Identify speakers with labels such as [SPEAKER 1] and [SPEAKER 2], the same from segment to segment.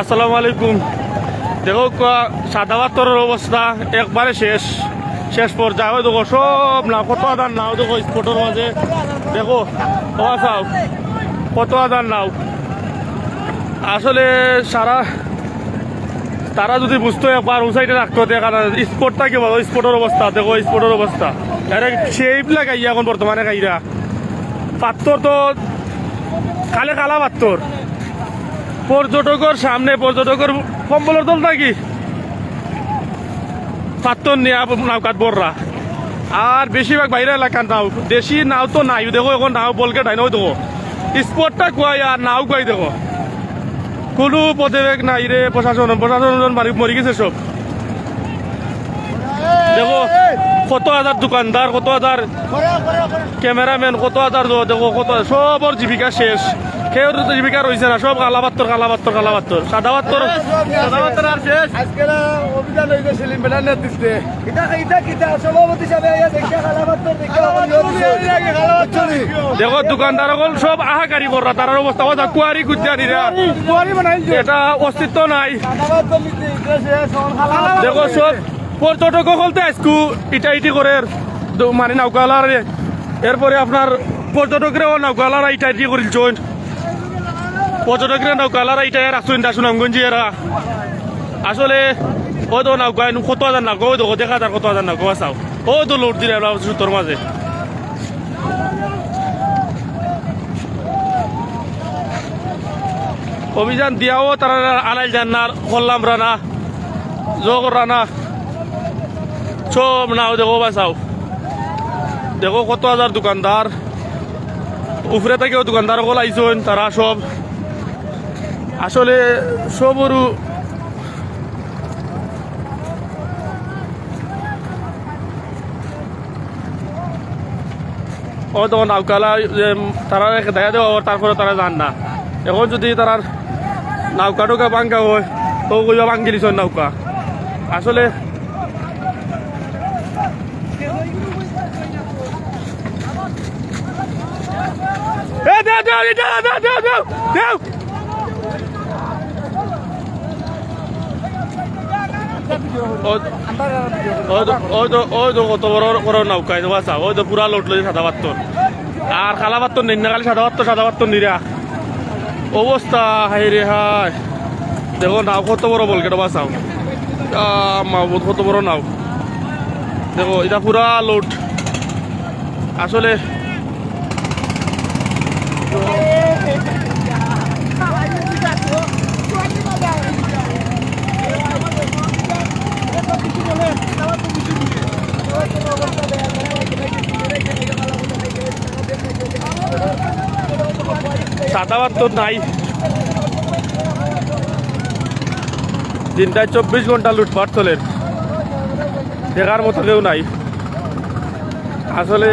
[SPEAKER 1] আসসালামু আলাইকুম। দেখো ক- সাদা পাথরের অবস্থা, একবারে শেষ। শেষ পর্যায়ে দেখো সব না কত আদার নাও, দেখো স্পটের মাঝে। দেখো চাও কত আদার নাও। আসলে সারা, তারা যদি বুঝতো একবার উসাইডে রাখতো, দেখা না স্পোর্টটা কি বলো স্পোর্টের অবস্থা, দেখো স্পোর্টের অবস্থা। আরে সেই লাগাই এখন বর্তমানে গাইরা। পাত্তর তো, কালে কালা পাত্তর। পর্যটকের সামনে পর্যটকের কম্বলের দল নাকি? পাত্তর নিয়ে নৌকাত বড়রা আর বেশিরভাগ বাইরে এলাকার নাও দেশি নাও তো নাই দেখো এখন নাও বলকে ডাই নয় দেখো। স্পটটা কুয়াই আর নাও কুয়াই দেখো। কোনো পদবেগ নাই রে প্রশাসন প্রশাসন মারি মরি গেছে সব দেখো কত হাজার দোকানদার কত হাজার ক্যামেরাম্যান কত হাজার দেখো কত সবর জীবিকা শেষ। কেউ তো জীবিকা রয়েছে না সব কালাবাত্তর কালাবাত্তর কালাবাত্তর সাদা বাত্তর
[SPEAKER 2] আজকে অভিযান হয়ে গেছে লিম্বেলার নেতৃত্বে। এটা এটা কিটা সভাপতি সাহেব আইয়া দেখে খালাবাত্তর দেখো
[SPEAKER 1] দোকানদার সকল সব আহাকারি করা তার অবস্থা। কথা কুয়ারি কুজানিরা
[SPEAKER 2] কুয়ারি
[SPEAKER 1] এটা অস্তিত্ব নাই। দেখো সব পর্যটক সকলতে আজকু ইটা ইটি করে। মানে নৌকালার এরপরে আপনার পর্যটকরাও নৌকালার ইটা ইটি করিল জয়েন্ট। পর্যটকরা নৌকালার ইটা রাখছুন দাসুন আমগঞ্জি এরা। আসলে, ও তো নৌকা কত হাজার নৌকা ও দেখো, দেখা যার কত হাজার নৌকা চাও ও তো লোড দিলে সুতোর মাঝে। অভিযান দিয়াও, তারা আনাইল জান্নার কল্লাম রানা যোগ রানা। সব নাও দেখো, বাসাও। দেখো কত হাজার দোকানদার। উপরে থেকেও দোকানদার আইসন তারা সব। আসলে সবরু ও তখন নাউকালা তারা দেখা দেওয়া তারপরে তারা জান না। এখন যদি তারা নৌকা টৌকা বাঙ্কা হয়, তো কইবা বাঙ্গি দিছ নৌকা আসলে দেও দেও দেও দেও দেও দেও দেও ও- লোট আর খালা পাত্তর নেই না খালি সাদা পাত্তর সাদা পাত্তর নিরা অবস্থা হাই রে হাই দেখো নাও কত বড় বল কেটে বাঁচাও মাহবুদ কত বড় নাও দেখো এটা পুরা লোড আসলে সাদা পাত্তর নাই। দিনটায় চব্বিশ ঘণ্টা লুটপাট চলে। দেখার মতো কেউ নাই। আসলে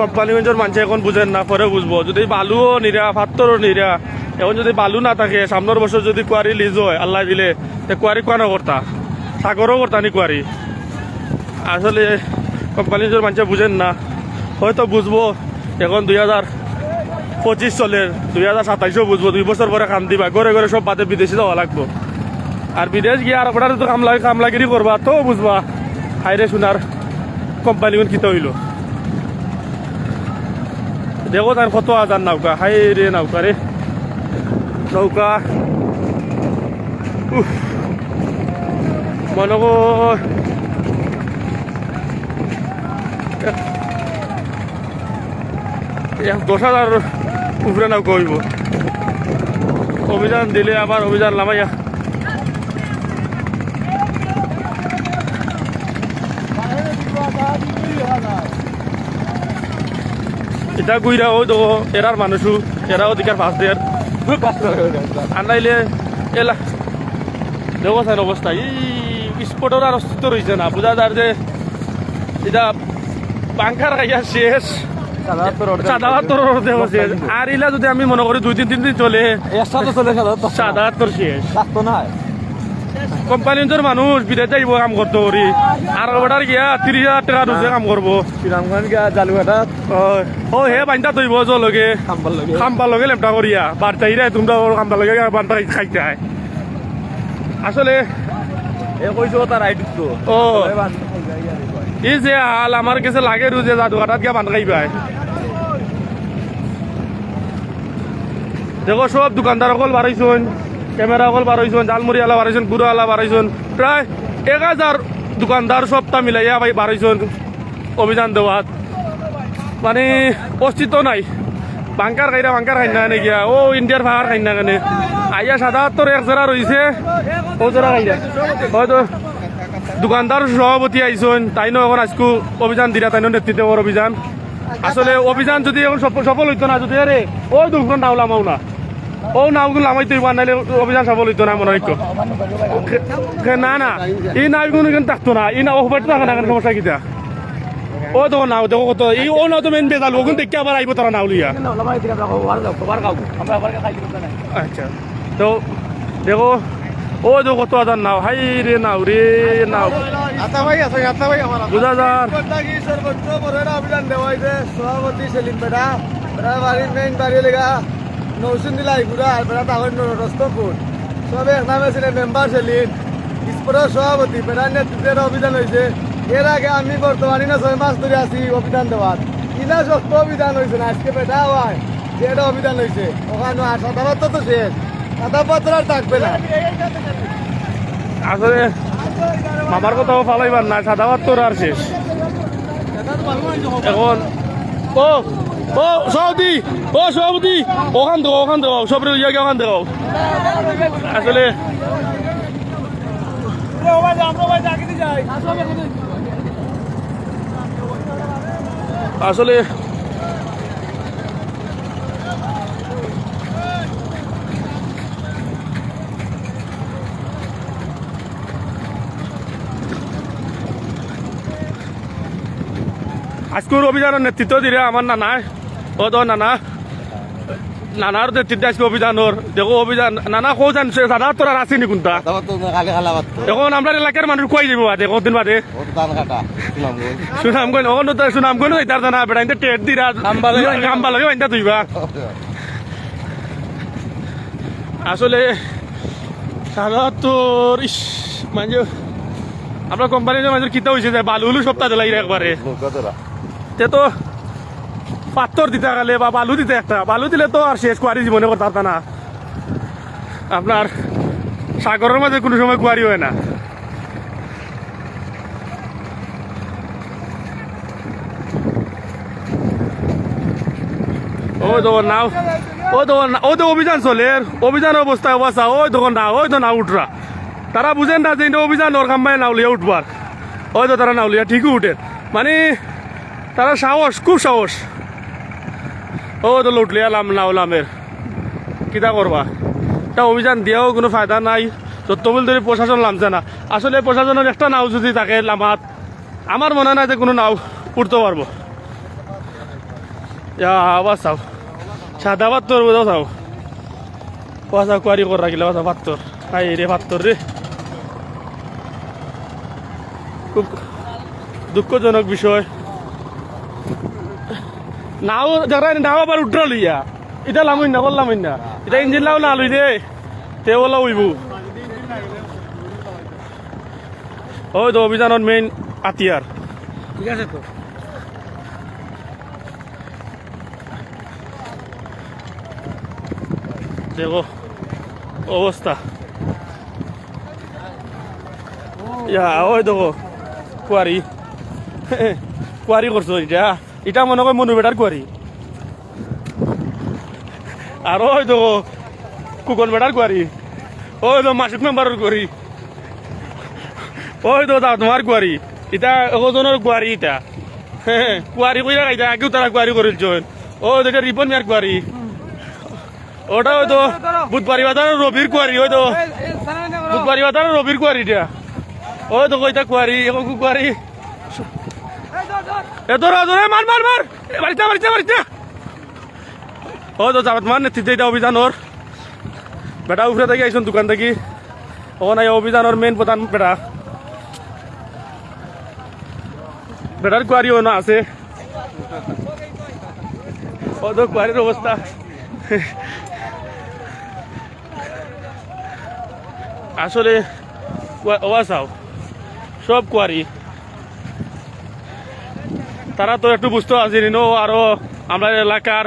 [SPEAKER 1] কোম্পানিগঞ্জের মানুষ এখন বুঝেন না, পরে বুঝব। যদি বালুও নিরা পাত্তরও নিরা, এখন যদি বালু না থাকে, সামনের বছর যদি কুয়ারি লিজ হয়, আল্লাহ দিলে, তে কুয়ারি কোয়ানো করতা? সাগরও করতা নি কুয়ারি? আসলে কোম্পানিগঞ্জের মানুষ বুঝেন না। হয়তো বুঝব, এখন দুই হাজার পঁচিশ চলের দুই হাজার সাতাইশও বুঝব, দুই বছর পরে কাম দিবা। ঘরে ঘরে সব বাদে বিদেশে যাওয়া লাগবো। আর বিদেশ গিয়ে আর আপনার তো কামলা কামলাগিরি করবা, তো বুঝবা। হাইরে শোনার কোম্পানি কিতে হইল? দেখো তার কত হাজার নৌকা হাই রে। নৌকা রে নৌকা। মনে কর। দশ হাজার উপরে নৌকা অভিযান দিলে আবার অভিযান নামাইয়া। এটা গুইরা ওই তো এরার মানুষও এরা অধিকার ফাঁস দেয়ার আর নাইলে এলা দেখো স্যার অবস্থা। এই স্পটের আর অস্তিত্ব রয়েছে না। বোঝা যার যে এটা পাংখার খাইয়া শেষ। সাদা হাত্তর আর ইলা যদি আমি মনে করি দুই তিন তিন দিন চলে
[SPEAKER 2] চলে সাদা
[SPEAKER 1] সাদা হাত্তর শেষ
[SPEAKER 2] না
[SPEAKER 1] কোম্পানির মানুষ বিদেশ যাইব কাম করতে পারি আর ওটার গিয়া তিরিশ হাজার টাকা ঢুকে কাম করব
[SPEAKER 2] শ্রীরামগঞ্জ গা জালুঘাটা
[SPEAKER 1] হয়। ও হে বান্ধা তৈব জলগে
[SPEAKER 2] খাম্বার লগে।
[SPEAKER 1] লেমটা করিয়া বার্তা ইরা তোমরা ওর খাম্বা লগে বার্তা খাইতে আসলে
[SPEAKER 2] এ কইছো তার আইডি তো
[SPEAKER 1] ও যে হাল আমার কাছে লাগে রু যে জাদু কাটাত গিয়া বান খাইবাই দেখো সব দোকানদার অকল বাড়াইছুন ক্যামেরা অকল বাড়াইছুন জালমুড়ি আলা বাড়াইছুন গুড়ো আলা বাড়াইছুন প্রায় এক হাজার দোকানদার সবটা মিলাইয়া ভাই বাড়াইছুন অভিযান দেওয়াত মানে অস্তিত্ব নাই। বাংকার খাইরা বাংকার খাই না গিয়া ও ইন্ডিয়ার ভাড় খাই না কেনে? আইয়া সাদা তোর এক জোড়া রয়েছে ও জোড়া খাইরা হয়তো দোকানদার সভাপতি আইসন তাই ন এখন আজকু অভিযান দিলা তাই নেতৃত্ব ওর অভিযান। আসলে অভিযান যদি এখন সফল হইতো না যদি আরে ও দুখন নাও লামাও না ও নাওগুলো লামাইতে পার নাইলে অভিযান সফল হইতো না মনে হয় না না এই নাওগুলো কিন্তু থাকতো না এই নাও হবার থাকে না সমস্যা কিটা ও দেখো নাও দেখো কত এই ও নাও তো মেন বেজাল ওগুন দেখতে আবার আইব তারা নাও লিয়া আচ্ছা তো দেখো ও কত আদার নাও হাই রে নাও রে নাও।
[SPEAKER 2] সর্বোচ্চ অভিযান দেওয়া হয়েছে। সভাপতি সেলিম বেটা। বেটা বাড়ির মেইন বাড়ি লেগা নৌসুন দিলা ইগুড়া আর বেটা তাহলে রস্তপুর সবে এক নামে ছিলেন মেম্বার সেলিম। স্পোর্টের সভাপতি বেটার নেতৃত্বের অভিযান হয়েছে। এর আগে আমি বর্তমানে না ছয় মাস ধরে আছি অভিধান দেওয়ার। ইনা শক্ত অভিধান হয়েছে না আজকে বেটা হয় যে এটা অভিযান হয়েছে। ওখানে সাদাপত্র তো শেষ। সাদাপত্র আর থাকবে না
[SPEAKER 1] আসলে মামার কথাও ফালাইবার না সাদা ভাত আর শেষ। এখন, ও ও, সভাপতি ও, সভাপতি, ওখান থেকে ওখান থেকে সব ইয়াকে ওখান থেকে আসলে আসলে আজকের অভিযানের নেতৃত্ব দিলে আমার নানা ও তো নানা নানার নেতৃত্বে আজকে অভিযানের দেখো অভিযান নানা কো জানছে দাদা তোরা কোনটা?
[SPEAKER 2] কালে খালা পাত্র
[SPEAKER 1] এখন আমরা এলাকার মানুষ কই যাব বাদে। কদিন বাদে
[SPEAKER 2] সুনামগঞ্জ।
[SPEAKER 1] তো সুনামগঞ্জ হইতার জানা বেটা ইন্দা টেট দিরা গাম্বা লাগে ইন্দা তুইবা আসলে সারা তোর ইস মানে আমরা কোম্পানির মাঝে কিতা হয়েছে যে বালু উলু সপ্তাহ দিলাই একবারে তে তো পাথর দিতে গেলে বা বালু দিতে একটা, বালু দিলে তো আর শেষ কুয়ারি জীবনে পারত না। আপনার সাগরের মাঝে কোনো সময় কুয়ারি হয় না। ও তখন নাও ও তখন ও তো অভিযান চলে, অভিযান অবস্থা অবস্থা, ওই তখন না ওই তো না উঠরা। তারা বুঝেন না যে অভিযান, ওর কাম্বায় নাউলিয়া উঠবার। ওই তো তারা নাউলিয়া ঠিকই উঠে। মানে তারা সাহস, খুব সাহস। ও তো লুটলি আলাম না ওলামের কিতা করবা? এটা অভিযান দিয়েও কোনো ফায়দা নাই। যতবল ধরে প্রশাসন লামছে না। আসলে প্রশাসনের একটা নাও যদি থাকে লামাত, আমার মনে নাই যে কোনো নাও উঠতে পারব। আবার চাও। সাদা পাত্তর বোঝাও চাও। পয়সা কুয়ারি করে রাখিলে পয়সা পাত্তর হাই রে পাত্তর রে। খুব দুঃখজনক বিষয়। নাও যারা নাও আবার উঠরা লইয়া এটা লামুই না বললাম না। এটা ইঞ্জিন লাও না লই দে তে বলা উইব। ওই তো অভিযানের মেইন আতিয়ার
[SPEAKER 2] ঠিক আছে তো।
[SPEAKER 1] দেখো অবস্থা ইয়া ওই দেখো কুয়ারি কুয়ারি করছ এটা এটা মনে কর মনু বেটার কুয়ারি আর ওই দেখো কুকন বেটার কুয়ারি ওই তো মাসুক মেম্বারের কুয়ারি ওই তো তা তোমার কুয়ারি এটা ওজনের কুয়ারি এটা হ্যাঁ কুয়ারি কইরা খাইতা আগেও তারা কুয়ারি করিল ও এটা রিপন মিয়ার কুয়ারি ওটা হয়তো বুধবারি বাজার রবির কুয়ারি হয়তো বুধবারি বাজার রবির কুয়ারি এটা ওই তো কইতা কুয়ারি এখন কুয়ারি এ ধরো ধরো মার মার মার। বাড়িতে বাড়িতে বাড়িতে ও তো যাবাত মান নেতৃত্বে এটা অভিযানর বেটা, উফরে থেকে আইসুন দোকান থেকে ওখানে এই অভিযানর মেন প্রধান বেটা। বেটার কুয়ারিও না আছে। ও তো কুয়ারির অবস্থা। আসলে ওয়া চাও সব কুয়ারি। তারা তো একটু বুঝতে পারছি নো আরও আমরা এলাকার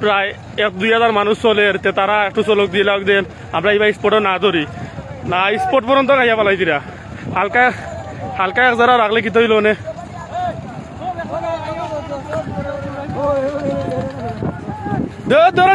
[SPEAKER 1] প্রায় এক দুই হাজার মানুষ চলে এর তারা একটু চলক, দিয়ে লাগ দেন আমরা এবার স্পটও না ধরি না স্পট পর্যন্ত খাইয়া পালাই দিরা হালকা হালকা এক যারা রাখলে কি তৈল নে? ধরে ধরে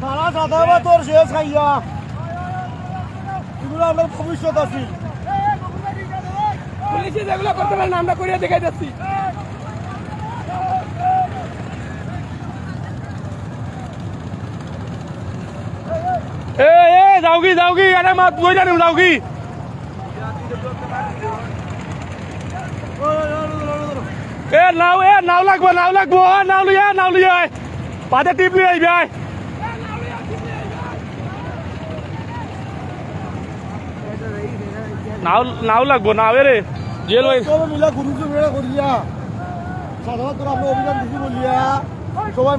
[SPEAKER 2] সারা সাদামা তোর শেষ খাইয়া। এগুলো আপনার ভবিষ্যৎ আছে।
[SPEAKER 3] পুলিশে যেগুলো করতে পারেন আমরা করিয়ে দেখাই যাচ্ছি।
[SPEAKER 1] এ এ, যাওগি যাওগি, আরে মা, তুই জানি যাওগি। এ, নাও এ, নাও লাগবো নাও লাগবো নাও লিয়া নাও লিয়া পাতে টিপ লিয়ে আইবি নাও নাও লাগবো, নাও রে জেল
[SPEAKER 2] মিলা করিয়া আমরা অভিযান দিছি বলিয়া, সবাই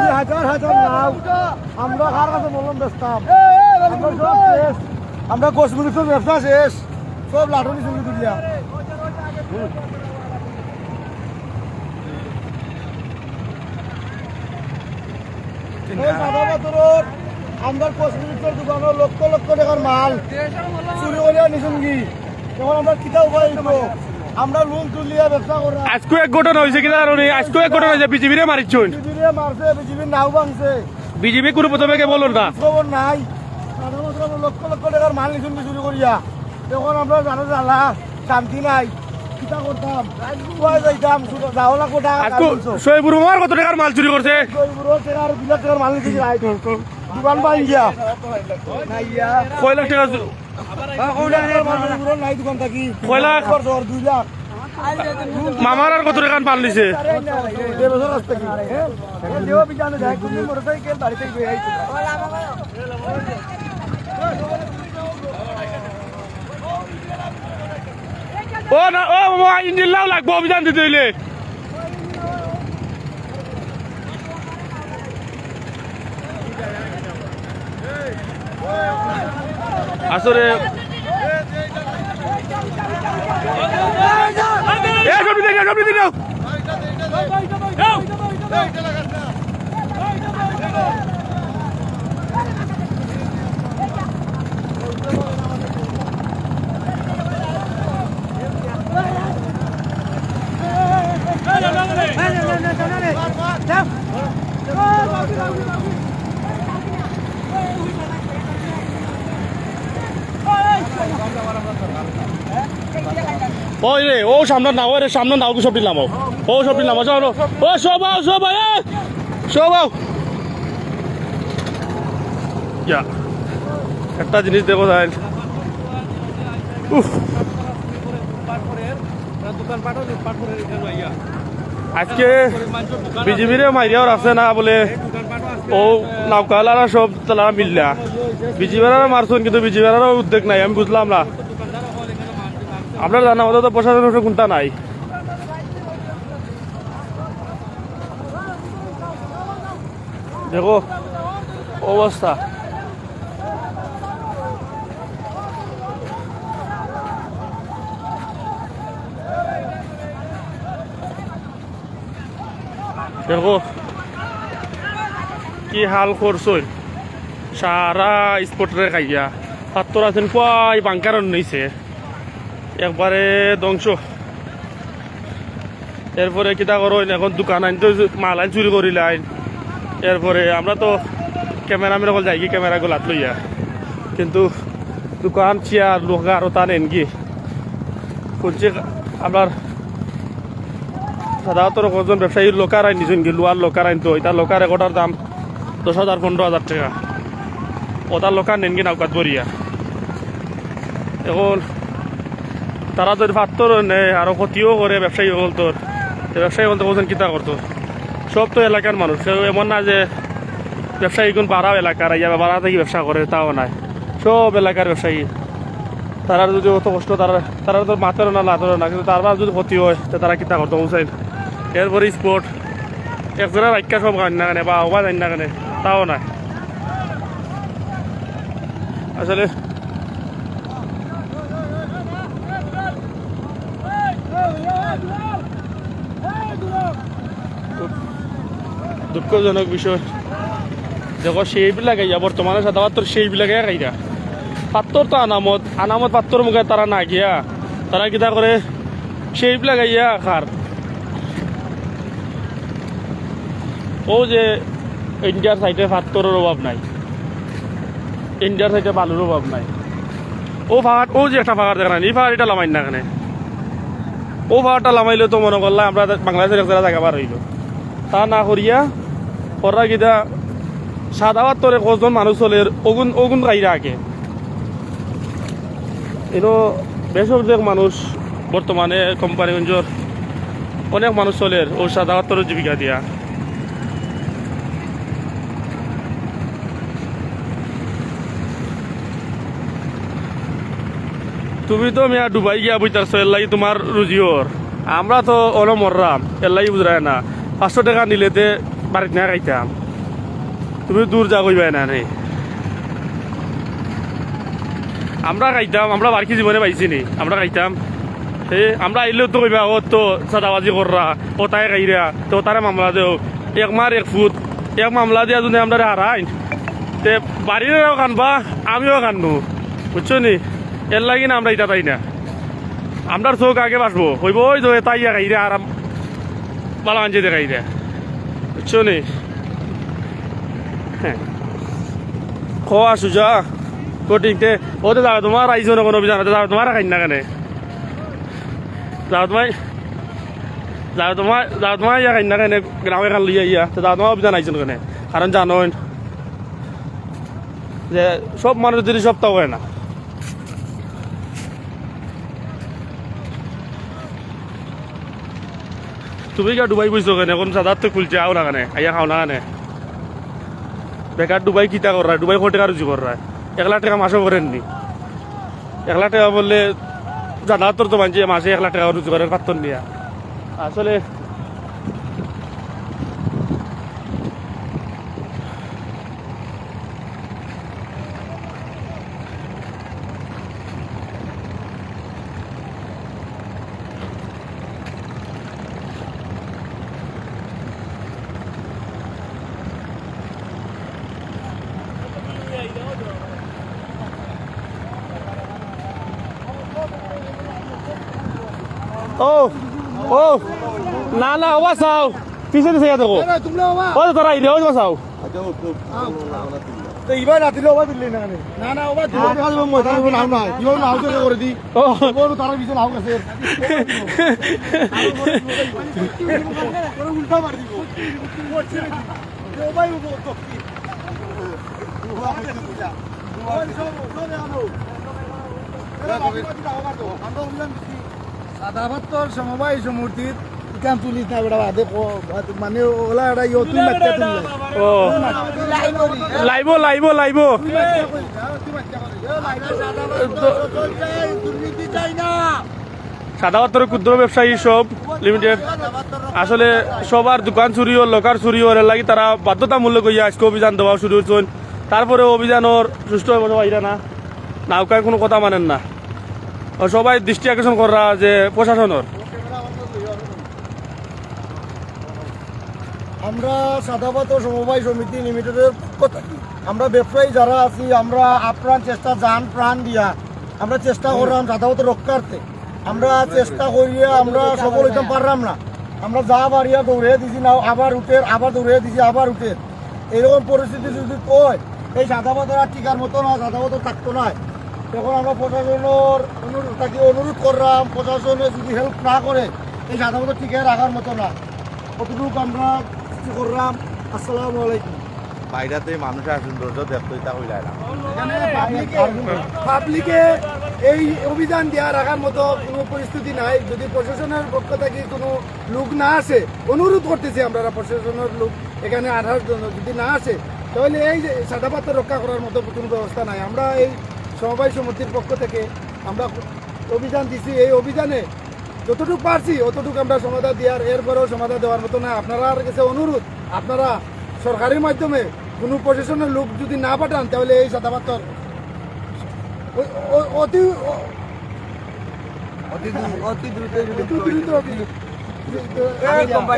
[SPEAKER 2] এই হাজার হাজার নাও আমরা আমরা ব্যবসা শেষ। সব লাঠনি চুরি তুলিয়া এই সাধারণত আমরা কসমেটিক্সের দোকানে লক্ষ লক্ষ টাকার মাল। চুরি করিয়া নিছুনগি তখন আমরা কিতা উপায় আমরা লোন তুলিয়া ব্যবসা করা।
[SPEAKER 1] আজকে এক ঘটনা হয়েছে আজকে এক ঘটনা হয়েছে বিজেপিরে মারিচ্ছুন।
[SPEAKER 2] বিজিবিরে মারছে বিজিবির নাও ভাঙছে।
[SPEAKER 1] বিজেপি কোনো প্রথমে কে বলুন না?
[SPEAKER 2] খবর নাই। সাধারণত আমরা লক্ষ লক্ষ টাকার মাল নিছুনগি চুরি করিয়া। তখন আমরা জানো জ্বালা শান্তি নাই। কিতা টাকা
[SPEAKER 1] টাকার মাল চুরি করছে
[SPEAKER 2] দোকান পাই গিয়া
[SPEAKER 1] কয় লাখ টাকা কয় লাখ?
[SPEAKER 2] দুই লাখ।
[SPEAKER 1] মামার আর কত টাকার মাল নিছে
[SPEAKER 2] বছর রাস্তা কি দেওয়া বিজানে যায় তুমি মোটরসাইকেল বাড়িতে গিয়ে আইছো
[SPEAKER 1] ও না ও মামা ইঞ্জিন লাও লাগবো অভিযান দিতে হইলে আসলে এ সবজি দিন সবজি দিন ওই রে, ও সামনে নাও রে, সামনে নাও সব দিলাম ও সব দিলাম চলো। ও আও এ! আও ইয়া, একটা জিনিস দেবো তাই আজকে বিজেপির মাইরিয়ার আছে না বলে ও নৌকালারা সব তারা মিললা। বিজেপিরা মারছুন, কিন্তু বিজেপিরারও উদ্যোগ নাই, আমি বুঝলাম না। আপনার জানা মতো তো প্রশাসনের কোনটা নাই। দেখো, অবস্থা। দেখো কি হাল করছই? সারা স্পটরে খাইয়া পাত্তর আছেন কয় বাঙ্কার নিছে। একবারে ধ্বংস। এরপরে কিতা করো এখন দোকান আইন তো মাল আইন চুরি করিলাইন এরপরে আমরা তো ক্যামেরাম্যান সকল যাই কি ক্যামেরা গোলাত লইয়া। কিন্তু দোকান চেয়ার লোকা আরও তা নেন কি শুনছি আপনার সাধারণত কজন ব্যবসায়ী লোকার আইন নিছেন কি লোয়ার লোকার আইন তো এটা লোকার এগোটার দাম দশ হাজার পনেরো হাজার টাকা। ওটার লোকার নেন কি নাউকাত বরিয়া এখন তারা যদি পাত্তর নেয় আরও ক্ষতিও করে ব্যবসায়ী হল তোর ব্যবসায়ী হল তো বলছেন কিতা করতো সব তো এলাকার মানুষ এমন না যে ব্যবসায়ী কোন পাড়াও এলাকার ইয়া বা পাড়া থেকে ব্যবসা করে তাও নাই। সব এলাকার ব্যবসায়ী তারা যদি অত কষ্ট তারা তারা তো মাতেরও না লাতেরও না কিন্তু তারপর যদি ক্ষতি হয়, তো তারা কিতা করতো বুঝছেন এরপরে স্পোর্ট একজনের রাখা সব গান না কেনে বা অবাধ আইন না কেনে। তাও নাই আসলে দুঃখজনক বিষয়। দেখো, সেইবিলাক আইয়া বর্তমানে সাধারণত সেইবিলাকে পাত্তর তো আনামত আনামত পাত্তর মুখে তারা না গিয়া, তারা কিতা করে, সেইবিলাক আইয়া খার। ও যে ইন্ডিয়ার সাইডে পাত্তরের অভাব নাই। ইন্ডিয়ার সাইডে বালুর অভাব নাই। ও পাহাড় ও যে একটা পাহাড় দেখা এই পাহাড় এটা লামাই না এখানে ও পাহাড়টা লামাইলে তো মনে করলাম আমরা বাংলাদেশের এক জায়গা বার হইল। তা না করিয়া পরা গিদা সাদাওয়ার তোরে কজন মানুষ চলে অগুন অগুন গাইরা আগে। এনো বেসরকারি মানুষ বর্তমানে কোম্পানিগঞ্জর অনেক মানুষ চলে ও সাদাওয়ার তোর জীবিকা দিয়া। তুমি তো মিয়া ডুবাই গিয়া বুঝতেছো এর লাগি তোমার রুজিওর আমরা তো অল মররাম এর লাগি বুঝরায় না। পাঁচশো টাকা নিলেতে বাড়িতে না খাইতাম। তুমি দূর যা কইবাই না নেই আমরা খাইতাম, আমরা বারকি জীবনে পাইছি নি, আমরা খাইতাম। এ আমরা আইলেও তো কইবা ও তো সাদাবাজি কররা ও তাই খাইরা তো তারে মামলা দেও। এক মার এক ফুট, এক মামলা দিয়া যদি আমরা হারাই তে বাড়িরও কানবা আমিও কানবো বুঝছ নি? এর লাগি না আমরা এটা তাই না। আমরার চোখ আগে বাসবো হইব, ওই তো তাই খাইরা আরাম বালা আনছে দেখাইরা বুঝছ নি? হ্যাঁ। খোয়া সুজা কোটিংতে ওতে যাও তোমার আইসো না কোনো অভিযান? যাও তোমার খাই না কেনে? যাও তোমার যাও তোমার যাও তোমার ইয়া খাই না কেনে? গ্রামে খান লইয়া ইয়া তো যাও তোমার অভিযান আইসো কেনে? কারণ জানো যে সব মানুষ যদি সব তাও হয় না। তুমি কে ডুবাই বুঝছ কেনে সাদার তো খুলছে, আও না কেনে খাও না কেনে বেকার ডুবাই কিতা কর ডুবাই কোটি কারও জীবন রায় এক লাখ টাকা মাসও করেননি এক লাখ টাকা বললে জানা তোর তো মানছে মাসে এক লাখ টাকা রুজি করেন পাত্তর নিয়া। আসলে ও ও না না ও বাসাও পিছে দিছে দেখো
[SPEAKER 2] তোমরা বাবা
[SPEAKER 1] ও তোরা আইলে ও বাসাও
[SPEAKER 2] তো এবার রাত্রিলে ওবা দিলি না না না ওবা দিলে দেখা নাও না ইও নাও তো করে দি
[SPEAKER 1] ও
[SPEAKER 2] বড় তার পিছনে নাও গেছে উল্টা মার দিব। ওবাই উঠো তো সাদাবাত্তর সমবায় সমূর্তির ইকান তুলিস না বেটা বাদে মানে ওলা এটা ইয়ে তুই মাত্রা তুললে
[SPEAKER 1] ও। লাইব লাইব লাইব সাদা পাত্র ক্ষুদ্র ব্যবসায়ী সব লিমিটেড আসলে সবার দোকান চুরি হল লোকার চুরি হল লাগি তারা বাধ্যতামূলক হইয়া আজকে অভিযান দেওয়া শুরু হচ্ছেন তারপরে অভিযানের সুষ্ঠু হবে বাইরা না। নাউকায় কোনো কথা মানেন না। সবাই দৃষ্টি আকর্ষণ করা যে প্রশাসনের।
[SPEAKER 2] আমরা সাদাবাত সমবায় সমিতি লিমিটেডের কথা আমরা ব্যবসায়ী যারা আছি, আমরা আপ্রাণ চেষ্টা, জান প্রাণ দিয়া আমরা চেষ্টা করলাম সাদাবাত রক্ষার্থে। আমরা চেষ্টা করিয়া আমরা সফল হইতে পারলাম না। আমরা যা বাড়িয়া দৌড়ে দিছি না, আবার উঠে, আবার দৌড়ে দিছি, আবার উঠে। এরকম পরিস্থিতি যদি কয়, এই সাদা পাথর আর টিকার মতো না সাদা থাকতো না। তখন আমরা প্রশাসনের অনুরোধ তাকে অনুরোধ করলাম প্রশাসনে যদি হেল্প না করে এই সাদা পাথর টিকে রাখার মতো না। কতটুকু আমরা কিছু করলাম। আসসালামু আলাইকুম।
[SPEAKER 4] বাইরাতে মানুষের সৌন্দর্য দেখতে তা হইলাই না।
[SPEAKER 2] পাবলিকে এই অভিযান দেওয়া রাখার মতো কোনো পরিস্থিতি নাই। যদি প্রশাসনের পক্ষ থেকে কোনো লোক না আসে অনুরোধ করতেছি আমরা প্রশাসনের লোক এখানে আসার জন্য যদি না আসে তাহলে এই যে সাদাপাত্র রক্ষা করার মতো কোনো ব্যবস্থা নাই। আমরা এই সমবায় সমিতির পক্ষ থেকে আমরা অভিযান দিছি। এই অভিযানে যতটুকু পারছি অতটুকু আমরা সমাধান দেওয়ার এরপরেও সমাধান দেওয়ার মতো না। আপনারা কাছে অনুরোধ আপনারা সরকারি মাধ্যমে কোনো প্রশাসনের লোক যদি না পাঠান তাহলে এই ও- অতি অতি দ্রুত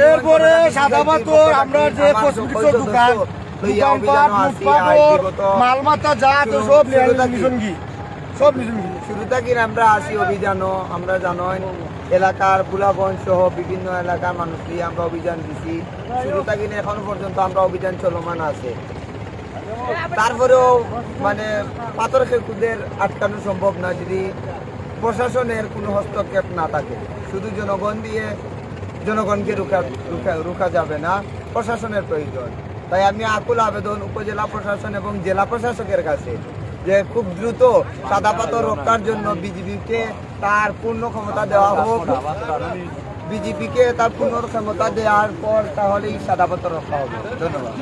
[SPEAKER 2] এরপরে সাদা পাথর আমরা যে দোকান মালমাতা যা আছে সব নিশনগি সব নিশনগি
[SPEAKER 5] শুরু থেকে আমরা আসি আমরা জানোই এলাকার বুলাগঞ্জ সহ বিভিন্ন এলাকার আমরা অভিযান দিছি। শুরু থেকে এখন পর্যন্ত আমরা অভিযান চলমান আছে। তারপরেও মানে পাথর খেকুদের আটকানো সম্ভব না যদি প্রশাসনের কোনো হস্তক্ষেপ না থাকে। শুধু জনগণ দিয়ে জনগণকে রুখা রুখা রুখা যাবে না প্রশাসনের প্রয়োজন। তাই আমি আকুল আবেদন উপজেলা প্রশাসন এবং জেলা প্রশাসকের কাছে যে খুব দ্রুত সাদা পাথর রক্ষার জন্য বিজেপিকে তার পূর্ণ ক্ষমতা দেওয়া হোক। বিজেপিকে তার পূর্ণ ক্ষমতা দেওয়ার পর তাহলেই সাদা পাথর রক্ষা হবে। ধন্যবাদ।